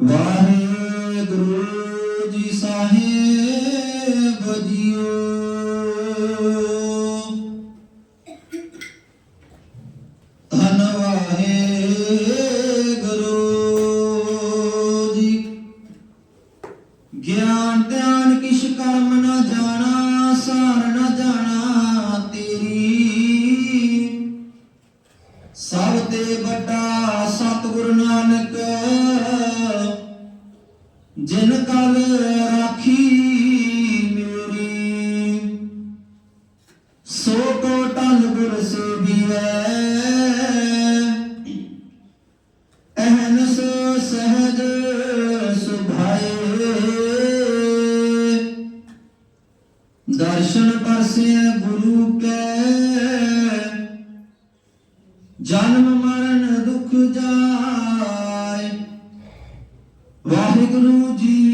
ਵਾਹਿਗੁਰੂ ਜੀ ਸਾਹਿਬ JIO. ਧੰਨ ਵਾਹਿਗੁਰੂ ਜੀ। ਗਿਆਨ ਧਿਆਨ ਕਿਛ ਕਰਮ ਸਤਿਗੁਰੂ ਨਾਨਕ, ਜਿਨ ਕਲ ਰਾਖੀ ਮੇਰੀ, ਸੋ ਕੋ ਟਲ ਗੁਰ ਸੇਵੀਐ। ਅਹਨਸ ਸਹਜ ਸੁਭਾਏ। ਦਰਸ਼ਨ ਪਰਸਿਐ ਗੁਰੂ ਕੈ। ਜਨਮ ਵਾਹਿਗੁਰੂ ਜੀ।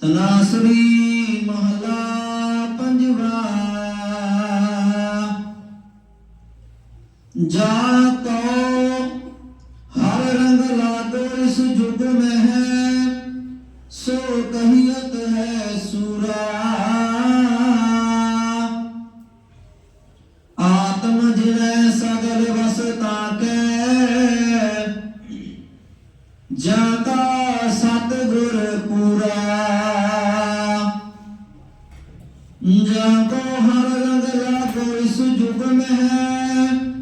ਤਨਾਸਰੀ ਮਹਲਾ ਪੰਜਵਾ। ਜਾ ਕੋ ਜਾ ਕਾ ਪੂਰਾ। ਜਾ ਕੋ ਹਰ ਰੰਗ ਲਾਗੋ ਇਸ ਜੁਗ में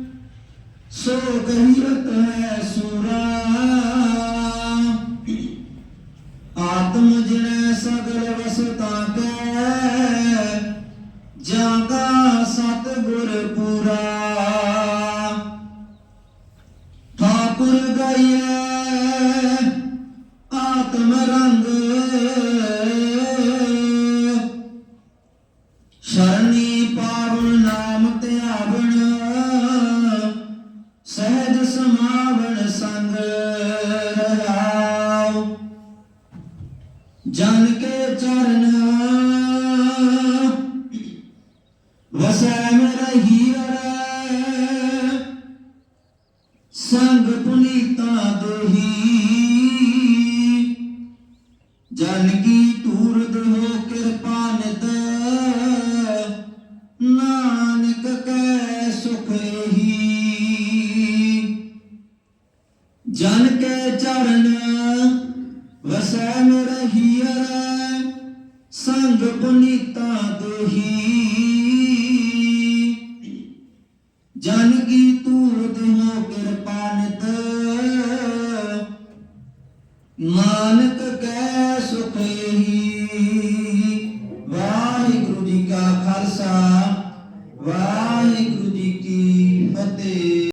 ਸੋ ਕਹੀਅਤ ਹੈ ਸੂਰਾ। ਆਤਮ ਜਿਨੈ ਸਗਲ ਵਸਤਾ ਕੈ ਜਾਗਾ ਸਤ ਗੁਰ ਪੂਰਾ। ਠਾਕੁਰ ਗਾਇਐ ਜਨ ਕੇ ਚਰਨ। ਵਸੈ ਮੇਰਾ ਹੀਰਾ। ਸੰਗ ਪੁਨੀਤਾ ਦੇਹੀ। ਜਨ ਕੀ ਟੂਰਦ ਹੋ ਕਿਰਪਾ ਨਿਤ। ਨਾਨਕ ਕੈ ਸੁਖ ਹੀ ਜਨ ਕੇ ਚਰਨ। ਵਸੈ ਮੇਰਾ ਹੀਰ ਸੰਗ ਪੁਨੀਤਾ ਦੇਹੀ। ਜਨ ਕੀ ਤੂਰ ਦੇਹੋ ਕਿਰਪਾ ਨਿਤ। ਕੈ